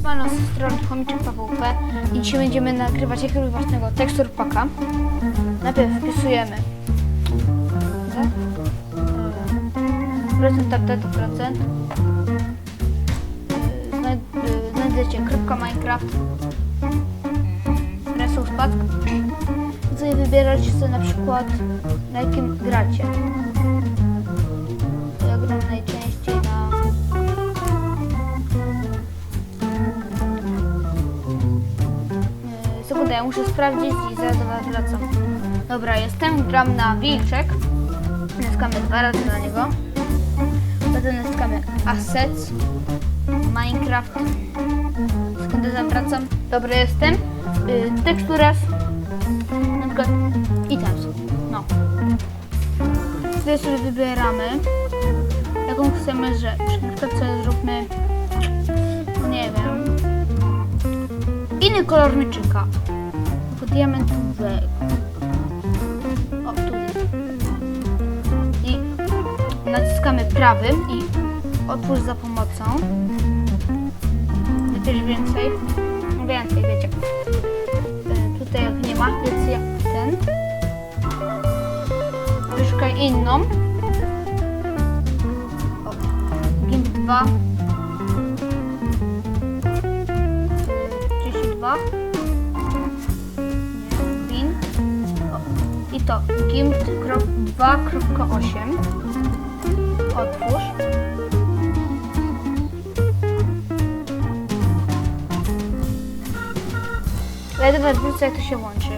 Siemano, z strony Chomiczek PWP i dzisiaj będziemy nagrywać jakiegoś własnego tekstur paka. Najpierw wpisujemy tak? Procent update procent E, znaj- e, znajdziecie kropka Minecraft resource pack sobie wybieracie sobie na przykład na jakim gracie. Sekundę, ja muszę sprawdzić i zaraz do was wracam. Dobra, jestem, gram na wilczek. Naskamy dwa razy na niego. Potem naskamy assets, Minecraft. Sekundę, zawracam. Dobra, jestem. Yy, teksturas. Na przykład items. No. Tutaj sobie wybieramy, jaką chcemy rzecz. Na przykład sobie zróbmy, no nie wiem, inny kolor mieczyka. Diamentowego. O, tu. I naciskamy prawym i otwórz za pomocą. Też więcej. Więcej, wiecie. Y, Tutaj jak nie ma, więc jak ten. Wyszukaj inną. O, GIMP 2. 32. Nie, Win. I to GIMP 2.8. Otwórz. Was wrócę, jak to się łączy.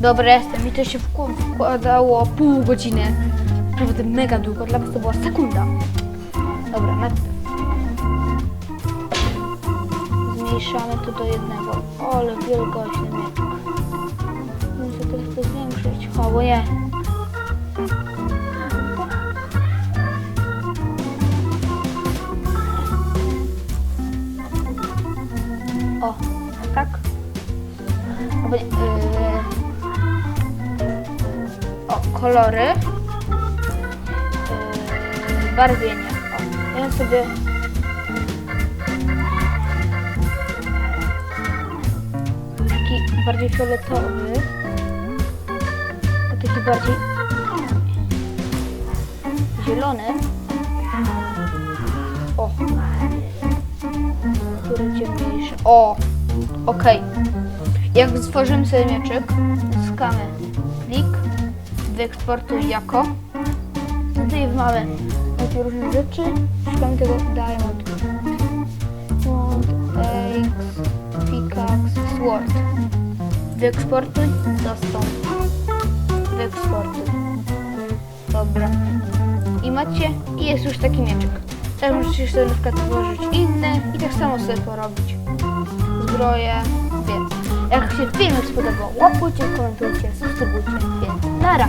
Dobra, jestem. I to się wkł- wkładało pół godziny. Naprawdę mega długo. Dla was to była sekunda. Dobra, najpierw zmniejszamy to do jednego. Ale wielkośny mieczek. Muszę teraz to zwiększyć. O, bo nie. O, tak. Yy, o, kolory. Yy, barwienie. O, ja sobie bardziej fioletowy, a taki bardziej zielony. O, który ciemniejszy. O, okej. Jak stworzymy sobie mieczyk, naciskamy plik, wyeksportuj jako. Tutaj mamy takie różne rzeczy. Szukamy tego diamond. Diamond, X, pickaxe, sword. Wyeksportuj, dostąp. Wyeksportuj. Dobra. I macie, i jest już taki mieczyk. Teraz możecie sobie na przykład włożyć inny i tak samo sobie porobić. Zbroje, więc jak się filmik spodobał, łapujcie, komentujcie, subskrybujcie, więc nara.